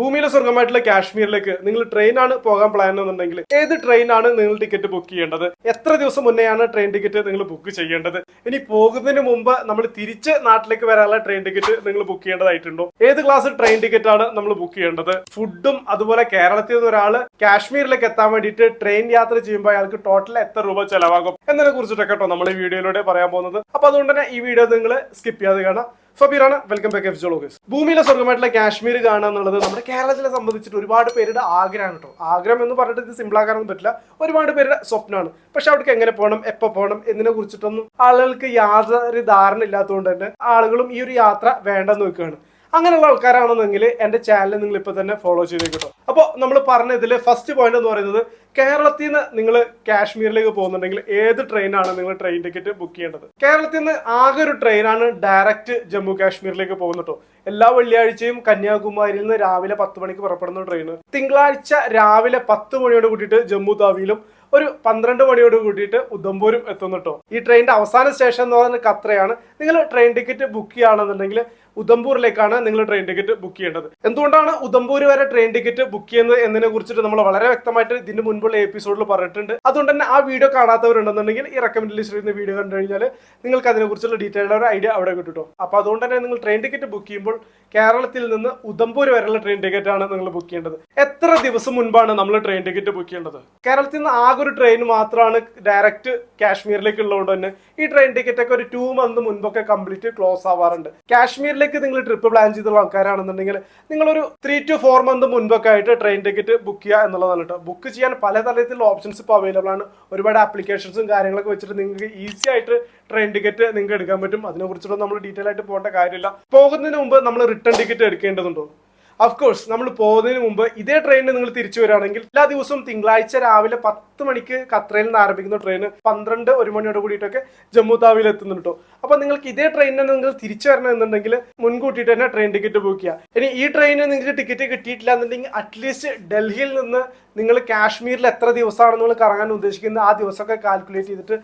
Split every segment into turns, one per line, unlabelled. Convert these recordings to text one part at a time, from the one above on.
ഭൂമിയിലെ സ്വർഗമായിട്ടുള്ള കാശ്മീരിലേക്ക് നിങ്ങൾ ട്രെയിനാണ് പോകാൻ പ്ലാൻ എന്നുണ്ടെങ്കിൽ ഏത് ട്രെയിനാണ് നിങ്ങൾ ടിക്കറ്റ് ബുക്ക് ചെയ്യേണ്ടത്? എത്ര ദിവസം മുന്നെയാണ് ട്രെയിൻ ടിക്കറ്റ് നിങ്ങൾ ബുക്ക് ചെയ്യേണ്ടത്? ഇനി പോകുന്നതിന് മുമ്പ് നമ്മൾ തിരിച്ച് നാട്ടിലേക്ക് വരാനുള്ള ട്രെയിൻ ടിക്കറ്റ് നിങ്ങൾ ബുക്ക് ചെയ്യേണ്ടതായിട്ടുണ്ടോ? ഏത് ക്ലാസ് ട്രെയിൻ ടിക്കറ്റ് ആണ് നമ്മൾ ബുക്ക് ചെയ്യേണ്ടത്? ഫുഡും അതുപോലെ കേരളത്തിൽ നിന്ന് ഒരാൾ കാശ്മീരിലേക്ക് എത്താൻ വേണ്ടിയിട്ട് ട്രെയിൻ യാത്ര ചെയ്യുമ്പോൾ അയാൾക്ക് ടോട്ടൽ എത്ര രൂപ ചെലവാകും? എന്നതിനെ കുറിച്ചിട്ടൊക്കെ കേട്ടോ നമ്മൾ ഈ വീഡിയോയിലൂടെ പറയാൻ പോകുന്നത്. അപ്പൊ അതുകൊണ്ട് തന്നെ ഈ വീഡിയോ നിങ്ങൾ സ്കിപ്പ് ചെയ്യാതെ കാണാം ഫബീറാണ് വെൽക്കം ബാക്ക് എഫ് ജോളോഗസ് ഭൂമിയിലെ സ്വർഗമായിട്ടുള്ള കാശ്മീർ കാണുക എന്നുള്ളത് നമ്മുടെ കേരളത്തിലെ സംബന്ധിച്ചിട്ട് ഒരുപാട് പേരുടെ ആഗ്രഹമാണ് കേട്ടോ. ആഗ്രഹം എന്ന് പറഞ്ഞിട്ട് ഇത് സിമ്പിൾ ആക്കാനൊന്നും പറ്റില്ല. ഒരുപാട് പേരുടെ സ്വപ്നമാണ്. പക്ഷെ അവിടേക്ക് എങ്ങനെ പോകണം എപ്പോൾ പോകണം എന്നതിനെ കുറിച്ചിട്ടൊന്നും ആളുകൾക്ക് യാതൊരു ധാരണ ഇല്ലാത്തതുകൊണ്ട് തന്നെ ആളുകളും ഈ ഒരു യാത്ര വേണ്ടെന്ന് വെക്കുകയാണ് അങ്ങനെയുള്ള ആൾക്കാരാണെന്നെങ്കിൽ എന്റെ ചാനൽ നിങ്ങൾ ഇപ്പോൾ തന്നെ ഫോളോ ചെയ്തേക്കട്ടോ അപ്പോൾ നമ്മൾ പറഞ്ഞ ഇതിൽ ഫസ്റ്റ് പോയിന്റ് എന്ന് പറയുന്നത് കേരളത്തിൽ നിന്ന് നിങ്ങൾ കാശ്മീരിലേക്ക് പോകുന്നുണ്ടെങ്കിൽ ഏത് ട്രെയിനാണ് നിങ്ങൾ ട്രെയിൻ ടിക്കറ്റ് ബുക്ക് ചെയ്യേണ്ടത്? കേരളത്തിൽ നിന്ന് ആകെ ഒരു ട്രെയിനാണ് ഡയറക്റ്റ് ജമ്മു കാശ്മീരിലേക്ക് പോകുന്നത് കേട്ടോ എല്ലാ വെള്ളിയാഴ്ചയും കന്യാകുമാരിയിൽ നിന്ന് രാവിലെ പത്ത് മണിക്ക് പുറപ്പെടുന്ന ട്രെയിൻ തിങ്കളാഴ്ച രാവിലെ പത്ത് മണിയോട് കൂട്ടിയിട്ട് ജമ്മു താവിയിലും ഒരു പന്ത്രണ്ട് മണിയോട് കൂട്ടിയിട്ട് ഉദംപൂരും എത്തുന്നു കേട്ടോ ഈ ട്രെയിനിന്റെ അവസാന സ്റ്റേഷൻ എന്ന് പറയുന്നത് കത്രയാണ് നിങ്ങൾ ട്രെയിൻ ടിക്കറ്റ് ബുക്ക് ചെയ്യുകയാണെന്നുണ്ടെങ്കിൽ ഉദംപൂരിലേക്കാണ് നിങ്ങൾ ട്രെയിൻ ടിക്കറ്റ് ബുക്ക് ചെയ്യേണ്ടത്. എന്തുകൊണ്ടാണ് ഉദംപൂർ വരെ ട്രെയിൻ ടിക്കറ്റ് ബുക്ക് ചെയ്യുന്നത് എന്നതിനെ കുറിച്ചിട്ട് നമ്മൾ വളരെ വ്യക്തമായിട്ട് ഇതിന് മുൻപുള്ള എപ്പിസോഡിൽ പറഞ്ഞിട്ടുണ്ട്. അതുകൊണ്ട് തന്നെ ആ വീഡിയോ കാണാത്തവരുണ്ടെന്നുണ്ടെങ്കിൽ ഈ റെക്കമെൻഡ് ലിസ്റ്റിൽ നിന്ന് വീഡിയോ കണ്ടു കഴിഞ്ഞാൽ നിങ്ങൾക്ക് അതിനെക്കുറിച്ചുള്ള ഡീറ്റെയിൽഡ് ഒരു ഐഡിയ അവിടെ കിട്ടും അപ്പോൾ അതുകൊണ്ട് തന്നെ നിങ്ങൾ ട്രെയിൻ ടിക്കറ്റ് ബുക്ക് ചെയ്യുമ്പോൾ കേരളത്തിൽ നിന്ന് ഉദംപൂർ വരെയുള്ള ട്രെയിൻ ടിക്കറ്റ് ആണ് നിങ്ങൾ ബുക്ക് ചെയ്യേണ്ടത്. എത്ര ദിവസം മുൻപാണ് നമ്മൾ ട്രെയിൻ ടിക്കറ്റ് ബുക്ക് ചെയ്യേണ്ടത്? കേരളത്തിൽ നിന്ന് ആകെ ഒരു ട്രെയിൻ മാത്രമാണ് ഡയറക്റ്റ് കാശ്മീരിലേക്ക് ഉള്ളതുകൊണ്ട് തന്നെ ഈ ട്രെയിൻ ടിക്കറ്റ് ഒക്കെ ഒരു ടു മന്ത് മുൻപൊക്കെ കംപ്ലീറ്റ് ക്ലോസ് ആവാറുണ്ട്. കാശ്മീരിലേക്ക് നിങ്ങൾ ട്രിപ്പ് പ്ലാൻ ചെയ്തുള്ള ആൾക്കാരാണെന്നുണ്ടെങ്കിൽ നിങ്ങളൊരു ത്രീ ടു ഫോർ മന്ത് മുൻപൊക്കെ ആയിട്ട് ട്രെയിൻ ടിക്കറ്റ് ബുക്ക് ചെയ്യുക എന്നുള്ളതാണ് കേട്ടോ ബുക്ക് ചെയ്യാൻ പല തരത്തിലുള്ള ഓപ്ഷൻസ് ഇപ്പോൾ അവൈലബിൾ ആണ്. ഒരുപാട് ആപ്ലിക്കേഷൻസും കാര്യങ്ങളൊക്കെ വെച്ചിട്ട് നിങ്ങൾക്ക് ഈസി ആയിട്ട് ട്രെയിൻ ടിക്കറ്റ് നിങ്ങൾക്ക് എടുക്കാൻ പറ്റും. അതിനെക്കുറിച്ചുള്ള നമ്മൾ ഡീറ്റെയിൽ ആയിട്ട് പോകേണ്ട കാര്യമില്ല. പോകുന്നതിന് മുമ്പ് നമ്മൾ റിട്ടേൺ ടിക്കറ്റ് എടുക്കേണ്ടതുണ്ടോ? ഓഫ് കോഴ്സ് നമ്മൾ പോകുന്നതിന് മുമ്പ് ഇതേ ട്രെയിനിൽ നിങ്ങൾ തിരിച്ചു വരികയാണെങ്കിൽ എല്ലാ ദിവസവും തിങ്കളാഴ്ച രാവിലെ പത്ത് മണിക്ക് കത്രയിൽ നിന്ന് ആരംഭിക്കുന്ന ട്രെയിൻ പന്ത്രണ്ട് ഒരു മണിയോട് കൂടിയിട്ടൊക്കെ ജമ്മു താവിയിൽ എത്തുന്നുണ്ട് കേട്ടോ അപ്പൊ നിങ്ങൾക്ക് ഇതേ ട്രെയിനിൽ നിങ്ങൾ തിരിച്ചു വരണം എന്നുണ്ടെങ്കിൽ മുൻകൂട്ടിയിട്ട് തന്നെ ട്രെയിൻ ടിക്കറ്റ് ബുക്ക് ചെയ്യുക ഇനി ഈ ട്രെയിനിന് നിങ്ങൾക്ക് ടിക്കറ്റ് കിട്ടിയിട്ടില്ല എന്നുണ്ടെങ്കിൽ അറ്റ്ലീസ്റ്റ് ഡൽഹിയിൽ നിന്ന് നിങ്ങൾ കാശ്മീരിൽ എത്ര ദിവസമാണ് നിങ്ങൾ കറങ്ങാൻ ഉദ്ദേശിക്കുന്നത് ആ ദിവസമൊക്കെ കാൽക്കുലേറ്റ് ചെയ്തിട്ട്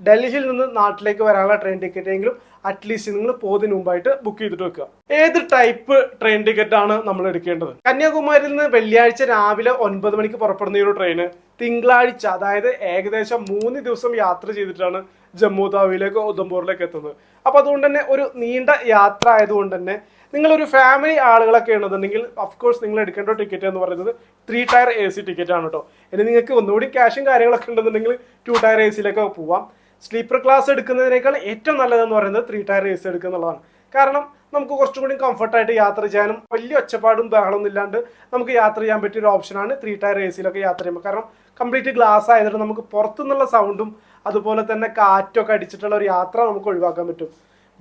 ഡൽഹിയിൽ നിന്ന് നാട്ടിലേക്ക് വരാനുള്ള ട്രെയിൻ ടിക്കറ്റ് എങ്കിലും അറ്റ്ലീസ്റ്റ് നിങ്ങൾ പോകുന്നതിന് മുമ്പായിട്ട് ബുക്ക് ചെയ്തിട്ട് വെക്കുക. ഏത് ടൈപ്പ് ട്രെയിൻ ടിക്കറ്റ് ആണ് നമ്മൾ എടുക്കേണ്ടത്? കന്യാകുമാരിയിൽ നിന്ന് വെള്ളിയാഴ്ച രാവിലെ ഒൻപത് മണിക്ക് പുറപ്പെടുന്ന ഒരു ട്രെയിന് തിങ്കളാഴ്ച അതായത് ഏകദേശം മൂന്ന് ദിവസം യാത്ര ചെയ്തിട്ടാണ് ജമ്മു താവിയിലേക്ക് ഉദംപൂറിലേക്ക് എത്തുന്നത്. അപ്പോൾ അതുകൊണ്ട് തന്നെ ഒരു നീണ്ട യാത്ര ആയതുകൊണ്ട് തന്നെ നിങ്ങളൊരു ഫാമിലി ആളുകളൊക്കെ ആണെന്നുണ്ടെങ്കിൽ കോഴ്സ് നിങ്ങൾ എടുക്കേണ്ട ടിക്കറ്റ് എന്ന് പറയുന്നത് three tier A C ticket ആണ് കേട്ടോ ഇനി നിങ്ങൾക്ക് ഒന്നുകൂടി ക്യാഷും കാര്യങ്ങളൊക്കെ ഉണ്ടെന്നുണ്ടെങ്കിൽ ടു ടയർ എ സിയിലേക്ക് പോവാം. സ്ലീപ്പർ ക്ലാസ് എടുക്കുന്നതിനേക്കാൾ ഏറ്റവും നല്ലതെന്ന് പറയുന്നത് ത്രീ ടയർ എ സി എടുക്കുക എന്നുള്ളതാണ്. കാരണം നമുക്ക് കുറച്ചും കൂടി കംഫർട്ടായിട്ട് യാത്ര ചെയ്യാനും വലിയ ഒച്ചപ്പാടും ബഹളമൊന്നും ഇല്ലാണ്ട് നമുക്ക് യാത്ര ചെയ്യാൻ പറ്റിയ ഒരു ഓപ്ഷനാണ് ത്രീ ടയർ എ സിയിലൊക്കെ യാത്ര ചെയ്യുമ്പോൾ. കാരണം കംപ്ലീറ്റ് ഗ്ലാസ് ആയതുകൊണ്ട് നമുക്ക് പുറത്തുനിന്നുള്ള സൗണ്ടും അതുപോലെ തന്നെ കാറ്റൊക്കെ അടിച്ചിട്ടുള്ള ഒരു യാത്ര നമുക്ക് ഒഴിവാക്കാൻ പറ്റും.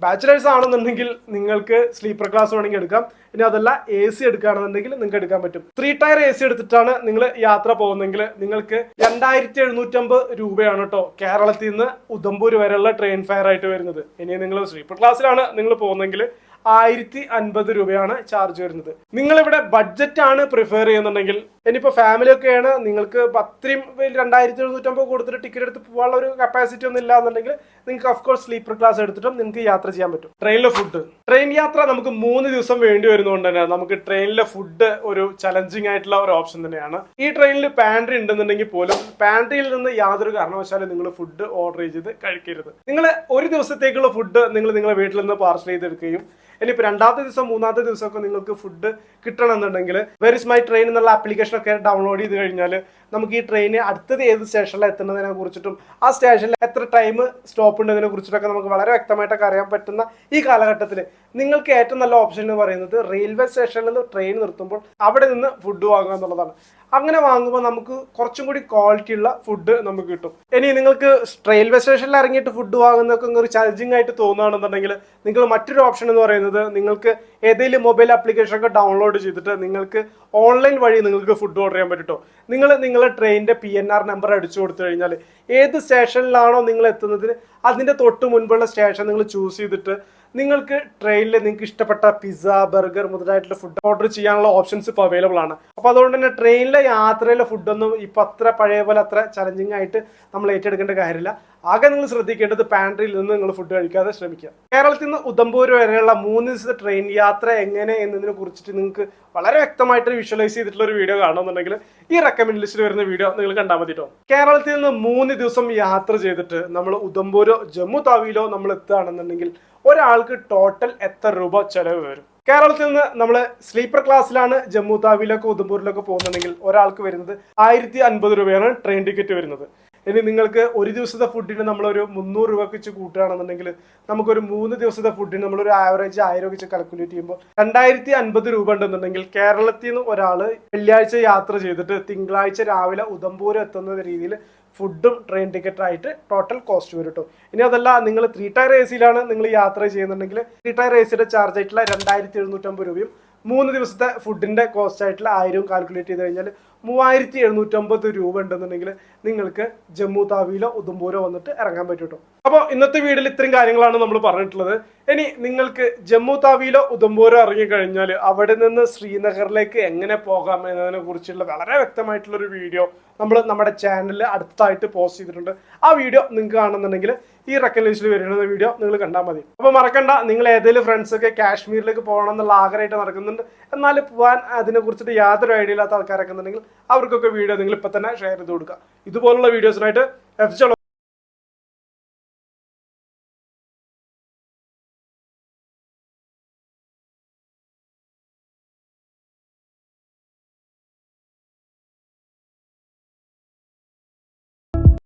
ബാച്ചിലേഴ്സ് ആണെന്നുണ്ടെങ്കിൽ നിങ്ങൾക്ക് സ്ലീപ്പർ ക്ലാസ് വേണമെങ്കിൽ എടുക്കാം. ഇനി അതല്ല എ സി എടുക്കുകയാണെന്നുണ്ടെങ്കിൽ നിങ്ങൾക്ക് എടുക്കാൻ പറ്റും. ത്രീ ടയർ എ സി എടുത്തിട്ടാണ് നിങ്ങൾ യാത്ര പോകുന്നതെങ്കിൽ നിങ്ങൾക്ക് രണ്ടായിരത്തി എഴുന്നൂറ്റമ്പത് രൂപയാണ് കേട്ടോ കേരളത്തിൽ നിന്ന് ഉദംപൂർ വരെയുള്ള ട്രെയിൻ ഫെയർ ആയിട്ട് വരുന്നത്. ഇനി നിങ്ങൾ സ്ലീപ്പർ ക്ലാസ്സിലാണ് നിങ്ങൾ പോകുന്നതെങ്കിൽ ആയിരത്തി അൻപത് രൂപയാണ് ചാർജ് വരുന്നത്. നിങ്ങൾ ഇവിടെ ബഡ്ജറ്റ് ആണ് പ്രിഫർ ചെയ്യുന്നുണ്ടെങ്കിൽ ഇനിയിപ്പോ ഫാമിലി ഒക്കെയാണ് നിങ്ങൾക്ക് അത്രയും രണ്ടായിരത്തി എഴുന്നൂറ്റമ്പത് കൊടുത്തിട്ട് ടിക്കറ്റ് എടുത്ത് പോകാനുള്ള ഒരു കപ്പാസിറ്റി ഒന്നും ഇല്ല എന്നുണ്ടെങ്കിൽ നിങ്ങൾക്ക് അഫ്കോഴ്സ് സ്ലീപ്പർ ക്ലാസ് എടുത്തിട്ടും നിങ്ങൾക്ക് യാത്ര ചെയ്യാൻ പറ്റും. ട്രെയിനിലെ ഫുഡ് ട്രെയിൻ യാത്ര നമുക്ക് മൂന്ന് ദിവസം വേണ്ടി വരുന്നതുകൊണ്ട് തന്നെ നമുക്ക് ട്രെയിനിലെ ഫുഡ് ഒരു ചലഞ്ചിങ് ആയിട്ടുള്ള ഒരു ഓപ്ഷൻ തന്നെയാണ്. ഈ ട്രെയിനിൽ പാൻട്രി ഉണ്ടെന്നുണ്ടെങ്കിൽ പോലും പാൻട്രിയിൽ നിന്ന് യാതൊരു കാരണവശാലും നിങ്ങൾ ഫുഡ് ഓർഡർ ചെയ്ത് കഴിക്കരുത്. നിങ്ങൾ ഒരു ദിവസത്തേക്കുള്ള ഫുഡ് നിങ്ങൾ നിങ്ങളുടെ വീട്ടിൽ നിന്ന് പാർസൽ ചെയ്തെടുക്കുകയും ഇനിയിപ്പോൾ രണ്ടാമത്തെ ദിവസം മൂന്നാമത്തെ ദിവസമൊക്കെ നിങ്ങൾക്ക് ഫുഡ് കിട്ടണമെന്നുണ്ടെങ്കിൽ വെർ ഇസ് മൈ ട്രെയിൻ എന്നുള്ള ആപ്ലിക്കേഷൻ ഒക്കെ ഡൗൺലോഡ് ചെയ്ത് കഴിഞ്ഞാൽ നമുക്ക് ഈ ട്രെയിൻ അടുത്തത് ഏത് സ്റ്റേഷനിൽ എത്തുന്നതിനെ കുറിച്ചിട്ടും ആ സ്റ്റേഷനിൽ എത്ര ടൈം സ്റ്റോപ്പ് ഉണ്ടതിനെ കുറിച്ചിട്ടൊക്കെ നമുക്ക് വളരെ വ്യക്തമായിട്ടൊക്കെ അറിയാൻ പറ്റുന്ന ഈ കാലഘട്ടത്തിൽ നിങ്ങൾക്ക് ഏറ്റവും നല്ല ഓപ്ഷൻ എന്ന് പറയുന്നത് റെയിൽവേ സ്റ്റേഷനിൽ നിന്ന് ട്രെയിൻ നിർത്തുമ്പോൾ അവിടെ നിന്ന് ഫുഡ് വാങ്ങുക എന്നുള്ളതാണ്. അങ്ങനെ വാങ്ങുമ്പോൾ നമുക്ക് കുറച്ചും കൂടി ക്വാളിറ്റി ഉള്ള ഫുഡ് നമുക്ക് കിട്ടും. ഇനി നിങ്ങൾക്ക് റെയിൽവേ സ്റ്റേഷനിൽ ഇറങ്ങിയിട്ട് ഫുഡ് വാങ്ങുന്നതൊക്കെ ഒരു ചലഞ്ചിങ് ആയിട്ട് തോന്നുകയാണെന്നുണ്ടെങ്കിൽ നിങ്ങൾ മറ്റൊരു ഓപ്ഷൻ എന്ന് പറയുന്നത് നിങ്ങൾക്ക് ഏതെങ്കിലും മൊബൈൽ ആപ്ലിക്കേഷൻ ഒക്കെ ഡൗൺലോഡ് ചെയ്തിട്ട് നിങ്ങൾക്ക് ഓൺലൈൻ വഴി നിങ്ങൾക്ക് ഫുഡ് ഓർഡർ ചെയ്യാൻ പറ്റും നിങ്ങൾ നിങ്ങളുടെ ട്രെയിനിന്റെ പി എൻ ആർ നമ്പർ അടിച്ചു കൊടുത്തു കഴിഞ്ഞാൽ ഏത് സ്റ്റേഷനിലാണോ നിങ്ങൾ എത്തുന്നതിന് അതിന്റെ തൊട്ട് മുൻപുള്ള സ്റ്റേഷൻ നിങ്ങൾ ചൂസ് ചെയ്തിട്ട് നിങ്ങൾക്ക് ട്രെയിനിൽ നിങ്ങൾക്ക് ഇഷ്ടപ്പെട്ട പിസ്സ ബർഗർ മുതലായിട്ടുള്ള ഫുഡ് ഓർഡർ ചെയ്യാനുള്ള ഓപ്ഷൻസ് ഇപ്പോൾ അവൈലബിൾ ആണ്. അപ്പോൾ അതുകൊണ്ട് തന്നെ ട്രെയിനിലെ യാത്രയിലെ ഫുഡൊന്നും ഇപ്പോൾ അത്ര പഴയ പോലെ അത്ര ചലഞ്ചിങ് ആയിട്ട് നമ്മൾ ഏറ്റെടുക്കേണ്ട കാര്യമില്ല. ആകെ നിങ്ങൾ ശ്രദ്ധിക്കേണ്ടത് പാൻട്രിയിൽ നിന്ന് നിങ്ങൾ ഫുഡ് കഴിക്കാതെ ശ്രമിക്കുക. കേരളത്തിൽ നിന്ന് ഉദംപൂർ വരെയുള്ള മൂന്ന് ദിവസത്തെ ട്രെയിൻ യാത്ര എങ്ങനെ എന്നതിനെ കുറിച്ചിട്ട് നിങ്ങൾക്ക് വളരെ വ്യക്തമായിട്ട് വിഷ്വലൈസ് ചെയ്തിട്ടുള്ള ഒരു വീഡിയോ കാണുന്നുണ്ടെങ്കിൽ ഈ റെക്കമെൻഡ് ലിസ്റ്റിൽ വരുന്ന വീഡിയോ നിങ്ങൾ കണ്ടാൽ മതി കേട്ടോ കേരളത്തിൽ നിന്ന് മൂന്ന് ദിവസം യാത്ര ചെയ്തിട്ട് നമ്മൾ ഉദംപൂരോ ജമ്മു താവിയിലോ നമ്മൾ എത്തുകയാണെന്നുണ്ടെങ്കിൽ ഒരാൾക്ക് ടോട്ടൽ എത്ര രൂപ ചെലവ് വരും? കേരളത്തിൽ നിന്ന് നമ്മൾ സ്ലീപ്പർ ക്ലാസ്സിലാണ് ജമ്മു താവിയിലൊക്കെ ഉദംപൂരിലൊക്കെ പോകുന്നുണ്ടെങ്കിൽ ഒരാൾക്ക് വരുന്നത് ആയിരത്തി അൻപത് രൂപയാണ് ട്രെയിൻ ടിക്കറ്റ് വരുന്നത്. ഇനി നിങ്ങൾക്ക് ഒരു ദിവസത്തെ ഫുഡിന് നമ്മളൊരു മുന്നൂറ് രൂപ വെച്ച് കൂട്ടുകയാണെന്നുണ്ടെങ്കിൽ നമുക്കൊരു മൂന്ന് ദിവസത്തെ ഫുഡിന് നമ്മളൊരു ആവറേജ് ആയിരം വെച്ച് കാൽക്കുലേറ്റ് ചെയ്യുമ്പോൾ രണ്ടായിരത്തി അൻപത് രൂപ ഉണ്ടെന്നുണ്ടെങ്കിൽ കേരളത്തിൽ നിന്ന് ഒരാൾ വെള്ളിയാഴ്ച യാത്ര ചെയ്തിട്ട് തിങ്കളാഴ്ച രാവിലെ ഉദംപൂർ എത്തുന്ന രീതിയിൽ ഫുഡും ട്രെയിൻ ടിക്കറ്റായിട്ട് ടോട്ടൽ കോസ്റ്റ് വരും കേട്ടോ. ഇനി അതല്ല നിങ്ങൾ ത്രീ ടയർ എ സിയിലാണ് നിങ്ങൾ യാത്ര ചെയ്യുന്നുണ്ടെങ്കിൽ ത്രീ ടയർ എ സിയുടെ ചാർജ് ആയിട്ടുള്ള രണ്ടായിരത്തി എഴുന്നൂറ്റമ്പത് രൂപയും മൂന്ന് ദിവസത്തെ ഫുഡിന്റെ കോസ്റ്റ് ആയിട്ടുള്ള ആയിരവും കാൽക്കുലേറ്റ് ചെയ്ത് കഴിഞ്ഞാൽ മൂവായിരത്തി എഴുന്നൂറ്റമ്പത് രൂപ ഉണ്ടെന്നുണ്ടെങ്കിൽ നിങ്ങൾക്ക് ജമ്മു താവിയിലോ ഉദംപൂരോ വന്നിട്ട് ഇറങ്ങാൻ പറ്റും കേട്ടോ അപ്പോൾ ഇന്നത്തെ വീഡിയോയിൽ ഇത്രയും കാര്യങ്ങളാണ് നമ്മൾ പറഞ്ഞിട്ടുള്ളത്. ഇനി നിങ്ങൾക്ക് ജമ്മു താവിയിലോ ഉദംപൂരോ ഇറങ്ങിക്കഴിഞ്ഞാൽ അവിടെ നിന്ന് ശ്രീനഗറിലേക്ക് എങ്ങനെ പോകാം എന്നതിനെ കുറിച്ചുള്ള വളരെ വ്യക്തമായിട്ടുള്ളൊരു വീഡിയോ നമ്മൾ നമ്മുടെ ചാനലിൽ അടുത്തായിട്ട് പോസ്റ്റ് ചെയ്തിട്ടുണ്ട്. ആ വീഡിയോ നിങ്ങൾക്ക് കാണുന്നുണ്ടെങ്കിൽ ഈ റെക്കൻ വരുന്ന വീഡിയോ നിങ്ങൾ കണ്ടാൽ മതി. അപ്പോൾ മറക്കണ്ട നിങ്ങൾ ഏതെങ്കിലും ഫ്രണ്ട്സ് ഒക്കെ കാശ്മീരിലേക്ക് പോകണം എന്നുള്ള ആഗ്രഹമായിട്ട് നടക്കുന്നുണ്ട്. എന്നാൽ പോകാൻ അതിനെ കുറിച്ചിട്ട് യാതൊരു ഐഡിയ ഇല്ലാത്ത ആൾക്കാരൊക്കെ ഉണ്ടെങ്കിൽ അവർക്കൊക്കെ വീഡിയോ നിങ്ങൾ ഇപ്പം തന്നെ ഷെയർ ചെയ്ത് കൊടുക്കുക. ഇതുപോലുള്ള വീഡിയോസിനായിട്ട് എഫ്